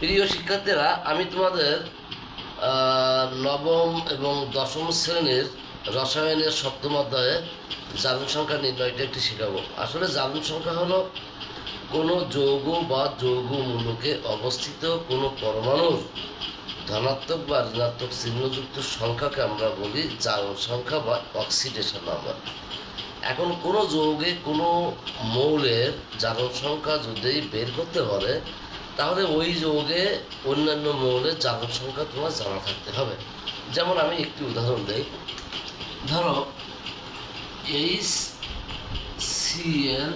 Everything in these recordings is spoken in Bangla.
প্রিয় শিক্ষার্থীরা, আমি তোমাদের নবম এবং দশম শ্রেণির রসায়নের সপ্তম অধ্যায়ে জারণ সংখ্যা নির্ণয়টা একটি শেখাবো। আসলে জারণ সংখ্যা হলো কোনো যৌগ বা যৌগ মূলকে অবস্থিত কোনো পরমাণুর ধনাত্মক বা ঋণাত্মক চিহ্নযুক্ত সংখ্যাকে আমরা বলি জারণ সংখ্যা বা অক্সিডেশন নাম্বার। এখন কোনো যৌগে কোনো মৌলের জারণ সংখ্যা যদি বের করতে পারে তাহলে ওই যৌগে অন্যান্য মৌলের জারণ সংখ্যা তোমার জানা থাকতে হবে। যেমন আমি একটি উদাহরণ দিই। ধরো এইচ সিএল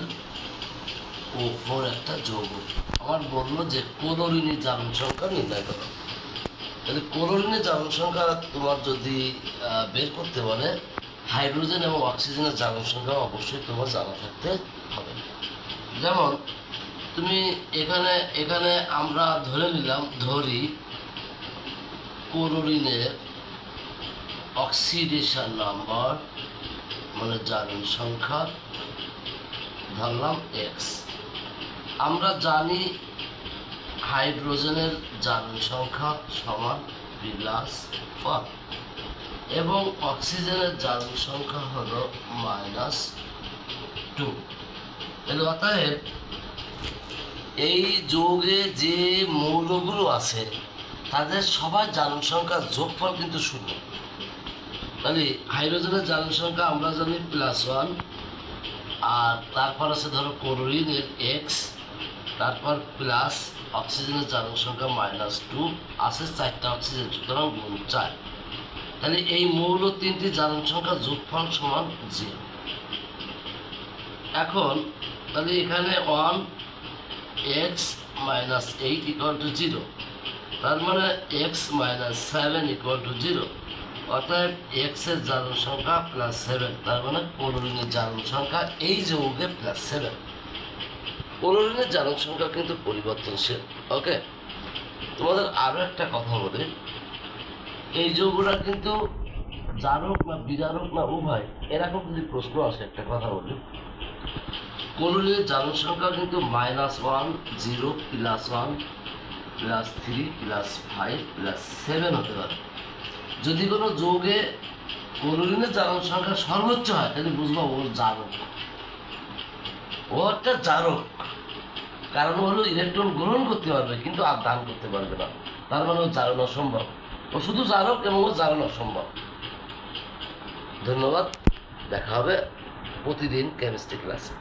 ও ফোর একটা যৌগ। আমার বলল যে ক্লোরিনের জারণ সংখ্যা নির্ণয় করো। তাহলে ক্লোরিনের জারণ সংখ্যা তোমার যদি বের করতে বলে, হাইড্রোজেন এবং অক্সিজেনের জারণ সংখ্যা অবশ্যই তোমার জানা থাকতে হবে। যেমন তুমি এখানে এখানে আমরা ধরে নিলাম, ধরি ক্লোরিনের অক্সিডেশন নাম্বার মানে জারণ সংখ্যা, ধরলাম এক্স আমরা জানি হাইড্রোজেনের জারণ সংখ্যা সমান প্লাস ওয়ান এবং অক্সিজেনের জারণ সংখ্যা হলো মাইনাস টু তাহলে অতএব এই যৌগে যে মৌলগুলো আছে, তাদের সবার জারণ সংখ্যা যোগফল কিন্তু শূন্য। তাহলে হাইড্রোজেনের জারণ সংখ্যা আমরা জানি প্লাস ওয়ান আর তারপর আছে ধরো ক্লোরিনের এক্স তারপর প্লাস অক্সিজেনের জারণ সংখ্যা মাইনাস টু আছে চারটা অক্সিজেন, সুতরাং গুণ চার। তাহলে এই মৌল তিনটি জারণ সংখ্যা যোগফল সমান জিরো এখন তাহলে এখানে one x minus eight equal to zero তার মানে x minus seven equal to zero অর্থাৎ এক্সের জারণ সংখ্যা প্লাস সেভেন তার মানে ক্লোরিনের জারণ সংখ্যা এই যৌগে প্লাস সেভেন ক্লোরিনের জারণ সংখ্যা কিন্তু পরিবর্তনশীল ওকে তোমাদের আরও একটা কথা বলি। এই যৌগটা কিন্তু জারক না বিজারক না উভয়, এরকম যদি প্রশ্ন আসে একটা কথা বলি। ক্লোরিনের জারণ সংখ্যা কিন্তু minus one zero plus one plus three plus five plus seven হতে পারে। যদি কোনো যৌগে ক্লোরিনের জারণ সংখ্যা সর্বোচ্চ হয়, তাহলে বুঝব ওর জারক। ও একটা জারক। কারণ হলো ইলেকট্রন গ্রহণ করতে পারবে, কিন্তু আর দান করতে পারবে না। তার মানে ও জারণ অসম্ভব। ও শুধু জারক এবং ও জারণ অসম্ভব। ধন্যবাদ। দেখা হবে। প্রতিদিন কেমিস্ট্রি ক্লাসে